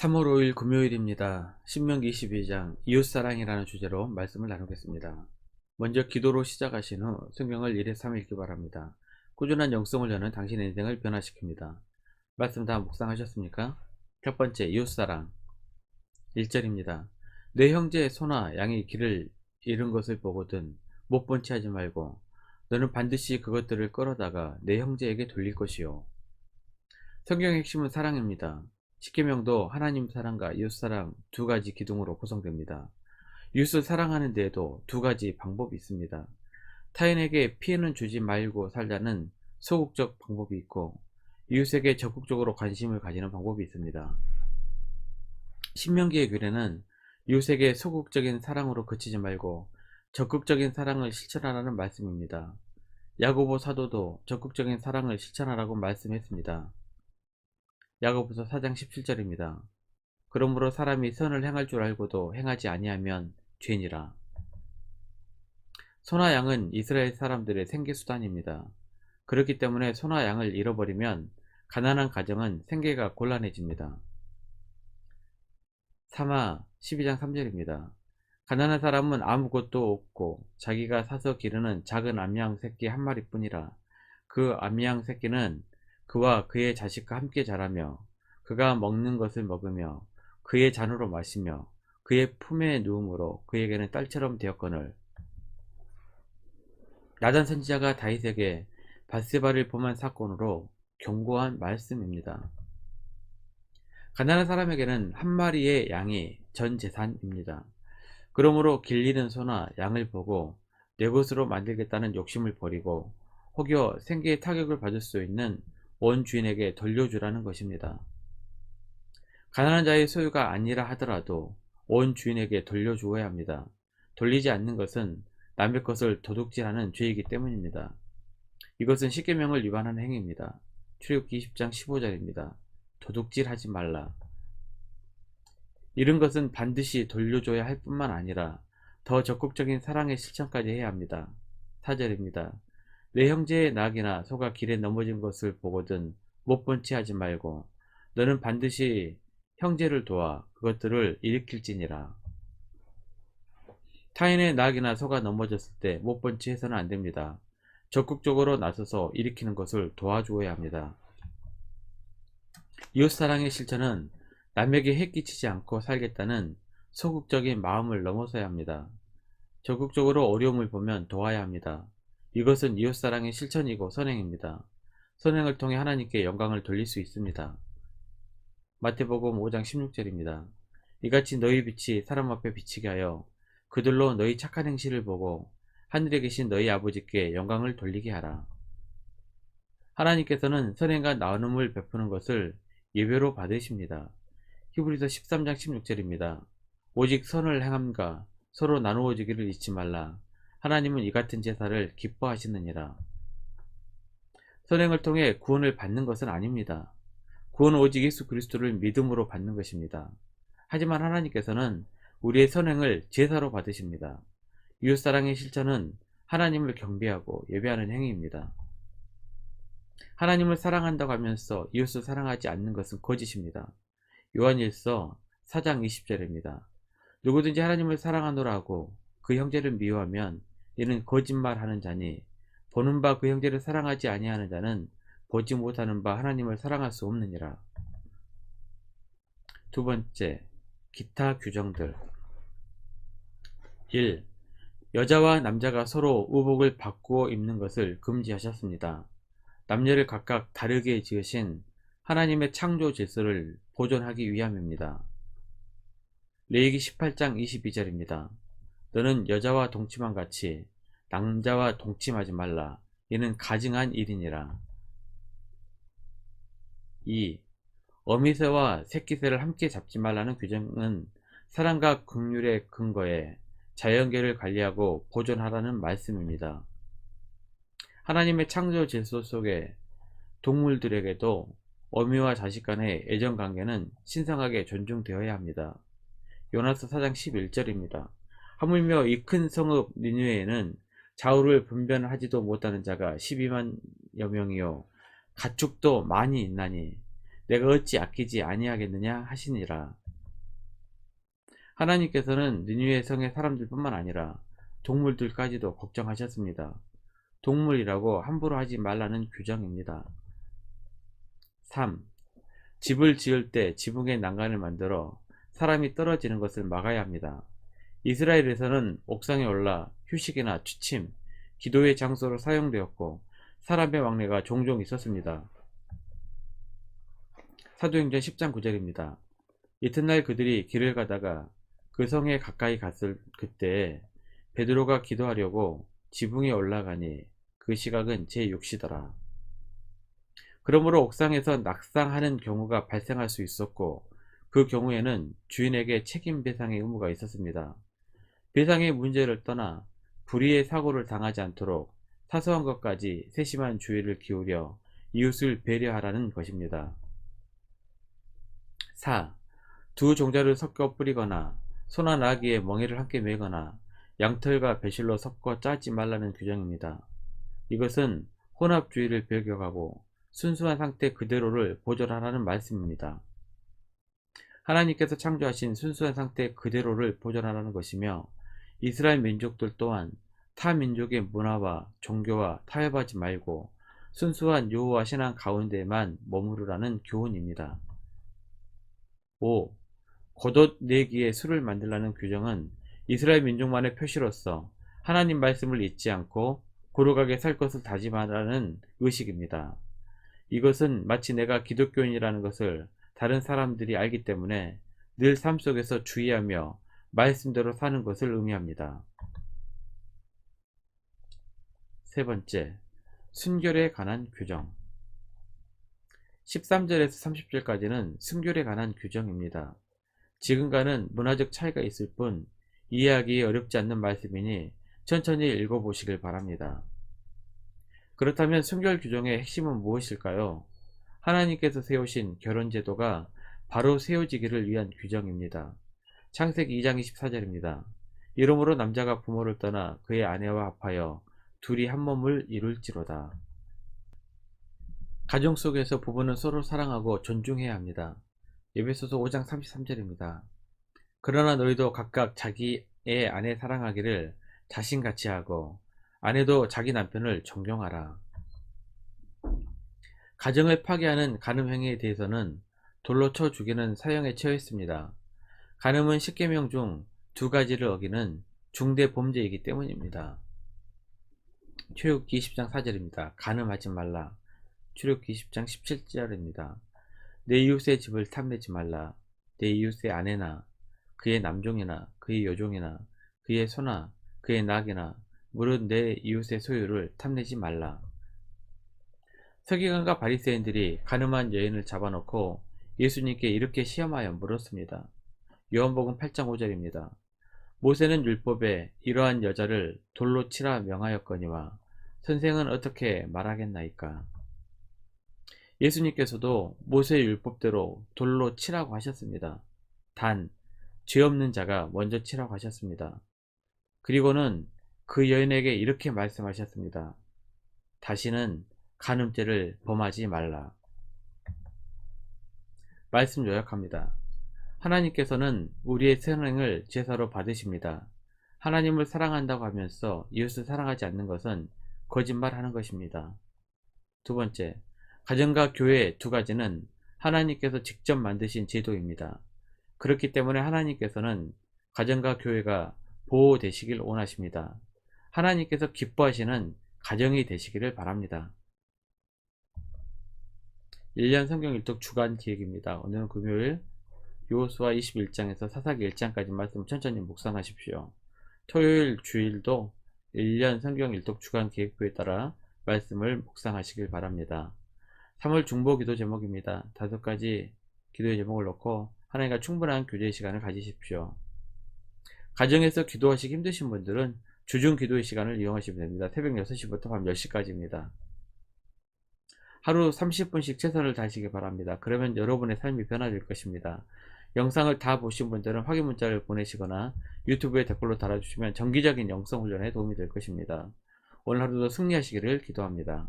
3월 5일 금요일입니다. 신명기 22장 이웃사랑이라는 주제로 말씀을 나누겠습니다. 먼저 기도로 시작하신 후 성경을 1회 3 읽기 바랍니다. 꾸준한 영성을 여는 당신의 인생을 변화시킵니다. 말씀 다 묵상하셨습니까? 첫 번째 이웃사랑 1절입니다. 내 형제의 소나 양이 길을 잃은 것을 보거든 못 본 채 하지 말고 너는 반드시 그것들을 끌어다가 내 형제에게 돌릴 것이요. 성경의 핵심은 사랑입니다. 십계명도 하나님 사랑과 이웃 사랑 두 가지 기둥으로 구성됩니다. 이웃을 사랑하는 데에도 두 가지 방법이 있습니다. 타인에게 피해는 주지 말고 살자는 소극적 방법이 있고 이웃에게 적극적으로 관심을 가지는 방법이 있습니다. 신명기의 규례는 이웃에게 소극적인 사랑으로 그치지 말고 적극적인 사랑을 실천하라는 말씀입니다. 야고보 사도도 적극적인 사랑을 실천하라고 말씀했습니다. 야고보서 4장 17절입니다. 그러므로 사람이 선을 행할 줄 알고도 행하지 아니하면 죄니라. 소나 양은 이스라엘 사람들의 생계 수단입니다. 그렇기 때문에 소나 양을 잃어버리면 가난한 가정은 생계가 곤란해집니다. 3하 12장 3절입니다. 가난한 사람은 아무것도 없고 자기가 사서 기르는 작은 암양 새끼 한 마리뿐이라 그 암양 새끼는 그와 그의 자식과 함께 자라며 그가 먹는 것을 먹으며 그의 잔으로 마시며 그의 품에 누움으로 그에게는 딸처럼 되었거늘 나단 선지자가 다윗에게 바세바를 범한 사건으로 경고한 말씀입니다. 가난한 사람에게는 한 마리의 양이 전 재산입니다. 그러므로 길리는 소나 양을 보고 내 것으로 만들겠다는 욕심을 버리고 혹여 생계에 타격을 받을 수 있는 원 주인에게 돌려주라는 것입니다. 가난한 자의 소유가 아니라 하더라도 원 주인에게 돌려주어야 합니다. 돌리지 않는 것은 남의 것을 도둑질하는 죄이기 때문입니다. 이것은 십계명을 위반하는 행위입니다. 출애굽기 20장 15절입니다. 도둑질하지 말라. 이런 것은 반드시 돌려줘야 할 뿐만 아니라 더 적극적인 사랑의 실천까지 해야 합니다. 4절입니다. 내 형제의 낙이나 소가 길에 넘어진 것을 보거든 못 본 채 하지 말고 너는 반드시 형제를 도와 그것들을 일으킬지니라. 타인의 낙이나 소가 넘어졌을 때 못 본 채 해서는 안 됩니다. 적극적으로 나서서 일으키는 것을 도와주어야 합니다. 이웃사랑의 실천은 남에게 해끼치지 않고 살겠다는 소극적인 마음을 넘어서야 합니다. 적극적으로 어려움을 보면 도와야 합니다. 이것은 이웃사랑의 실천이고 선행입니다. 선행을 통해 하나님께 영광을 돌릴 수 있습니다. 마태복음 5장 16절입니다. 이같이 너희 빛이 사람 앞에 비치게 하여 그들로 너희 착한 행실을 보고 하늘에 계신 너희 아버지께 영광을 돌리게 하라. 하나님께서는 선행과 나눔을 베푸는 것을 예배로 받으십니다. 히브리서 13장 16절입니다. 오직 선을 행함과 서로 나누어 주기를 잊지 말라. 하나님은 이 같은 제사를 기뻐하시느니라. 선행을 통해 구원을 받는 것은 아닙니다. 구원은 오직 예수 그리스도를 믿음으로 받는 것입니다. 하지만 하나님께서는 우리의 선행을 제사로 받으십니다. 이웃사랑의 실천은 하나님을 경배하고 예배하는 행위입니다. 하나님을 사랑한다고 하면서 이웃을 사랑하지 않는 것은 거짓입니다. 요한일서 4장 20절입니다. 누구든지 하나님을 사랑하노라 하고 그 형제를 미워하면 이는 거짓말하는 자니 보는 바 그 형제를 사랑하지 아니하는 자는 보지 못하는 바 하나님을 사랑할 수 없느니라. 두 번째, 기타 규정들 1. 여자와 남자가 서로 의복을 바꾸어 입는 것을 금지하셨습니다. 남녀를 각각 다르게 지으신 하나님의 창조 질서를 보존하기 위함입니다. 레이기 18장 22절입니다. 너는 여자와 동침한 같이 남자와 동침하지 말라. 이는 가증한 일이니라. 2. 어미새와 새끼새를 함께 잡지 말라는 규정은 사랑과 긍휼의 근거에 자연계를 관리하고 보존하라는 말씀입니다. 하나님의 창조 질서 속에 동물들에게도 어미와 자식 간의 애정 관계는 신성하게 존중되어야 합니다. 요나스 4장 11절입니다. 하물며 이 큰 성읍 니누에는 좌우를 분별하지도 못하는 자가 12만여 명이요 가축도 많이 있나니 내가 어찌 아끼지 아니하겠느냐 하시니라. 하나님께서는 니누의 성의 사람들뿐만 아니라 동물들까지도 걱정하셨습니다. 동물이라고 함부로 하지 말라는 규정입니다. 3. 집을 지을 때 지붕에 난간을 만들어 사람이 떨어지는 것을 막아야 합니다. 이스라엘에서는 옥상에 올라 휴식이나 취침, 기도의 장소로 사용되었고 사람의 왕래가 종종 있었습니다. 사도행전 10장 9절입니다. 이튿날 그들이 길을 가다가 그 성에 가까이 갔을 그때 베드로가 기도하려고 지붕에 올라가니 그 시각은 제6시더라. 그러므로 옥상에서 낙상하는 경우가 발생할 수 있었고 그 경우에는 주인에게 책임 배상의 의무가 있었습니다. 배상의 문제를 떠나 불의의 사고를 당하지 않도록 사소한 것까지 세심한 주의를 기울여 이웃을 배려하라는 것입니다. 4. 두 종자를 섞어 뿌리거나 소나 나귀의 멍에를 함께 매거나 양털과 배실로 섞어 짜지 말라는 규정입니다. 이것은 혼합주의를 배격하고 순수한 상태 그대로를 보존하라는 말씀입니다. 하나님께서 창조하신 순수한 상태 그대로를 보존하라는 것이며 이스라엘 민족들 또한 타 민족의 문화와 종교와 타협하지 말고 순수한 여호와 신앙 가운데만 머무르라는 교훈입니다. 5. 겉옷 내기에 술을 만들라는 규정은 이스라엘 민족만의 표시로서 하나님 말씀을 잊지 않고 고르하게 살 것을 다짐하라는 의식입니다. 이것은 마치 내가 기독교인이라는 것을 다른 사람들이 알기 때문에 늘 삶 속에서 주의하며 말씀대로 사는 것을 의미합니다. 세 번째, 순결에 관한 규정 13절에서 30절까지는 순결에 관한 규정입니다. 지금과는 문화적 차이가 있을 뿐 이해하기 어렵지 않는 말씀이니 천천히 읽어보시길 바랍니다. 그렇다면 순결 규정의 핵심은 무엇일까요? 하나님께서 세우신 결혼제도가 바로 세워지기를 위한 규정입니다. 창세기 2장 24절입니다. 이러므로 남자가 부모를 떠나 그의 아내와 합하여 둘이 한 몸을 이룰지로다. 가정 속에서 부부는 서로 사랑하고 존중해야 합니다. 예배소서 5장 33절입니다. 그러나 너희도 각각 자기의 아내 사랑하기를 자신같이 하고 아내도 자기 남편을 존경하라. 가정을 파괴하는 간음 행위에 대해서는 돌로 쳐 죽이는 사형에 처했습니다. 간음은 10계명 중 두 가지를 어기는 중대 범죄이기 때문입니다. 출애굽기 20장 4절입니다. 간음하지 말라. 출애굽기 20장 17절입니다. 내 이웃의 집을 탐내지 말라. 내 이웃의 아내나 그의 남종이나 그의 여종이나 그의 소나 그의 낙이나 무릇 내 이웃의 소유를 탐내지 말라. 서기관과 바리새인들이 가늠한 여인을 잡아놓고 예수님께 이렇게 시험하여 물었습니다. 요한복음 8장 5절입니다. 모세는 율법에 이러한 여자를 돌로 치라 명하였거니와 선생은 어떻게 말하겠나이까? 예수님께서도 모세의 율법대로 돌로 치라고 하셨습니다. 단, 죄 없는 자가 먼저 치라고 하셨습니다. 그리고는 그 여인에게 이렇게 말씀하셨습니다. 다시는 간음죄를 범하지 말라. 말씀 요약합니다. 하나님께서는 우리의 선행을 제사로 받으십니다. 하나님을 사랑한다고 하면서 이웃을 사랑하지 않는 것은 거짓말하는 것입니다. 두 번째, 가정과 교회 두 가지는 하나님께서 직접 만드신 제도입니다. 그렇기 때문에 하나님께서는 가정과 교회가 보호되시길 원하십니다. 하나님께서 기뻐하시는 가정이 되시기를 바랍니다. 1년 성경 일독 주간 기획입니다. 오늘은 금요일 요수와 21장에서 사사기 1장까지 말씀 천천히 묵상하십시오. 토요일 주일도 1년 성경 일독 주간 기획표에 따라 말씀을 묵상하시길 바랍니다. 3월 중보 기도 제목입니다. 다섯 가지 기도의 제목을 넣고 하나님과 충분한 교제의 시간을 가지십시오. 가정에서 기도하시기 힘드신 분들은 주중 기도의 시간을 이용하시면 됩니다. 새벽 6시부터 밤 10시까지입니다. 하루 30분씩 최선을 다하시기 바랍니다. 그러면 여러분의 삶이 변화될 것입니다. 영상을 다 보신 분들은 확인 문자를 보내시거나 유튜브에 댓글로 달아주시면 정기적인 영성 훈련에 도움이 될 것입니다. 오늘 하루도 승리하시기를 기도합니다.